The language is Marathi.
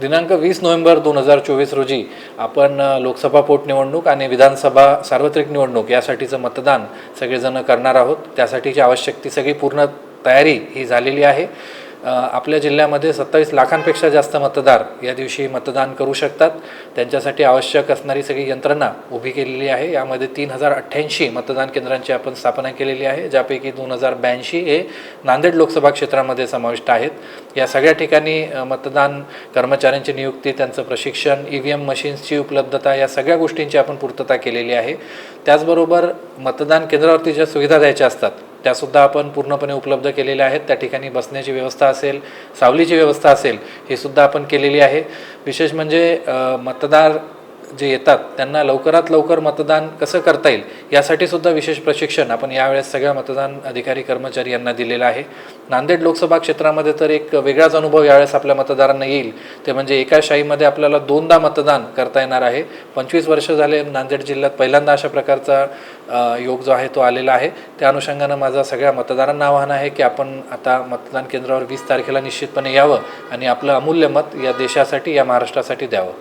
दिनांक वीस नोव्हेंबर दोन हजार चोवीस रोजी आपण लोकसभा पोटनिवडणूक आणि विधानसभा सार्वत्रिक निवडणूक यासाठीचं मतदान सगळेजण करणार आहोत. त्यासाठीची आवश्यक ती सगळी पूर्ण तयारी ही झालेली आहे. आपल्या जिल्ह्यामध्ये सत्तावीस लाखांपेक्षा जास्त मतदार या दिवशी मतदान करू शकतात. त्यांच्यासाठी आवश्यक असणारी सगळी यंत्रणा उभी केलेली आहे. यामध्ये तीन हजार अठ्ठ्याऐंशी मतदान केंद्रांची आपण स्थापना केलेली आहे ज्यापैकी दोन हजार ब्याऐंशी हे नांदेड लोकसभा क्षेत्रामध्ये समाविष्ट आहेत. या सगळ्या ठिकाणी मतदान कर्मचाऱ्यांची नियुक्ती त्यांचं प्रशिक्षण ई व्ही एम मशीन्सची उपलब्धता या सगळ्या गोष्टींची आपण पूर्तता केलेली आहे. त्याचबरोबर मतदान केंद्रावरती ज्या सुविधा द्यायच्या असतात त्यासुद्धा आपण पूर्णपणे उपलब्ध केलेल्या आहेत. त्या ठिकाणी बसण्याची व्यवस्था असेल सावलीची व्यवस्था असेल हे सुद्धा आपण केलेली आहे. विशेष म्हणजे मतदार जे येतात त्यांना लवकरात लवकर मतदान कसं करता येईल यासाठी सुद्धा विशेष प्रशिक्षण आपण यावेळेस सगळ्या मतदान अधिकारी कर्मचारी यांना दिलेलं आहे. नांदेड लोकसभा क्षेत्रामध्ये तर एक वेगळाच अनुभव यावेळेस आपल्या मतदारांना येईल. ते म्हणजे एका शाहीमध्ये आपल्याला दोनदा मतदान करता येणार आहे. पंचवीस वर्ष झाले नांदेड जिल्ह्यात पहिल्यांदा अशा प्रकारचा योग जो आहे तो आलेला आहे. त्या अनुषंगानं माझा सगळ्या मतदारांना आवाहन आहे की आपण आता मतदान केंद्रावर वीस तारखेला निश्चितपणे यावं आणि आपलं अमूल्य मत या देशासाठी या महाराष्ट्रासाठी द्यावं.